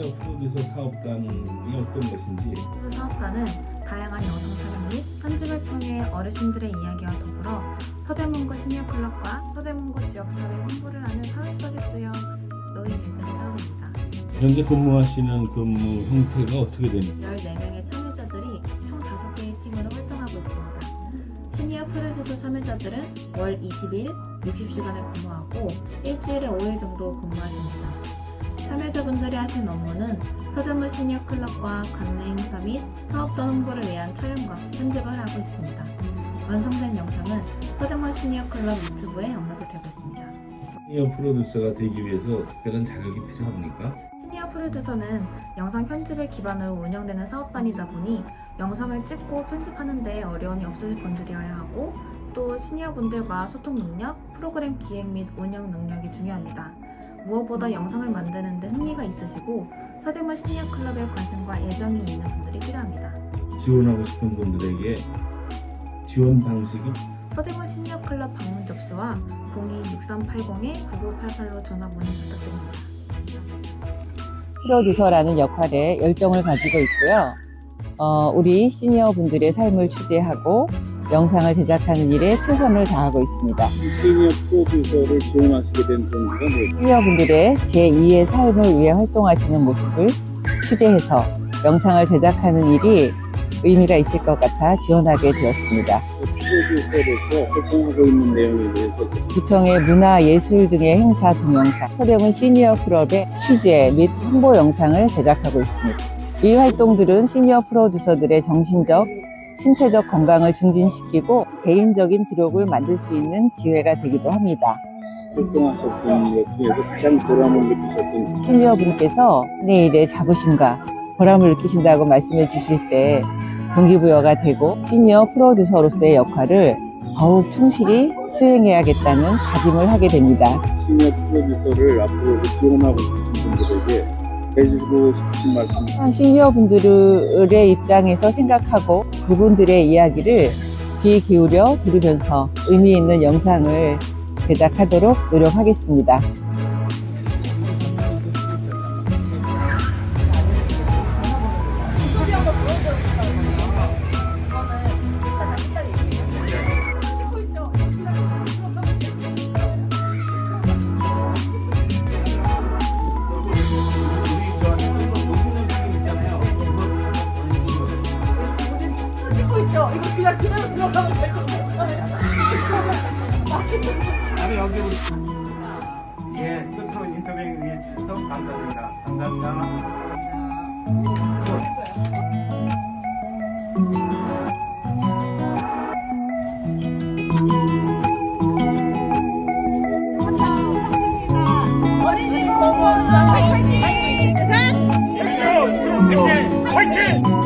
프로듀서 사업단이 어떤 것인지 푸드 사업단은 다양한 영상 촬영 및 편집을 통해 어르신들의 이야기와 더불어 서대문구 시니어클럽과 서대문구 지역사회 홍보를 하는 사회 서비스형 노인 일자리 사업입니다. 현재 근무하시는 근무 형태가 어떻게 되는지 14명의 참여자들이 총 5개의 팀으로 활동하고 있습니다. 시니어 프로듀서 참여자들은 월 20일 60시간을 근무하고 일주일에 5일 정도 근무하십니다. 참여자분들이 하신 업무는 서대문 시니어 클럽과 관내 행사 및 사업단 홍보를 위한 촬영과 편집을 하고 있습니다. 완성된 영상은 서대문 시니어 클럽 유튜브에 업로드되고 있습니다. 시니어 프로듀서가 되기 위해서 특별한 자격이 필요합니까? 시니어 프로듀서는 영상 편집을 기반으로 운영되는 사업단이다 보니 영상을 찍고 편집하는 데 어려움이 없으실 분들이어야 하고 또 시니어 분들과 소통 능력, 프로그램 기획 및 운영 능력이 중요합니다. 무엇보다 영상을 만드는 데 흥미가 있으시고 서대문 시니어 클럽에 관심과 애정이 있는 분들이 필요합니다. 지원하고 싶은 분들에게 지원 방식이 서대문 시니어 클럽 방문 접수와 02-6380-9988로 전화 문의 부탁드립니다. 프로듀서라는 역할에 열정을 가지고 있고요. 어, 우리 시니어 분들의 삶을 취재하고 영상을 제작하는 일에 최선을 다하고 있습니다. 시니어 프로듀서를 지원하시게 된 동기가 뭐예요? 시니어 분들의 제2의 삶을 위해 활동하시는 모습을 취재해서 영상을 제작하는 일이 의미가 있을 것 같아 지원하게 되었습니다. 프로듀서로서 활동하고 있는 내용에 대해서 구청의 문화, 예술 등의 행사 동영상, 서대문 시니어 클럽의 취재 및 홍보 영상을 제작하고 있습니다. 이 활동들은 시니어 프로듀서들의 정신적, 신체적 건강을 증진시키고 개인적인 기록을 만들 수 있는 기회가 되기도 합니다. 활동하셨던 것 중에서 가장 보람을 느끼셨던 시니어 분께서 내일의 자부심과 보람을 느끼신다고 말씀해 주실 때 동기부여가 되고 시니어 프로듀서로서의 역할을 더욱 충실히 수행해야겠다는 다짐을 하게 됩니다. 시니어 프로듀서를 앞으로 지원하고 싶으신 분들에게 해주고 싶으신 말씀 시니어 분들의 입장에서 생각하고 그분들의 이야기를 귀 기울여 들으면서 의미 있는 영상을 제작하도록 노력하겠습니다. 있죠? 이거 그냥 그대로 들어가면 될것 같아요. 아니 여기 예, 투표 인터뷰에 의해서 감사드립니다. 감사합니다. 어린이 공무원 화이팅! 화이팅! 화이팅! 화이팅!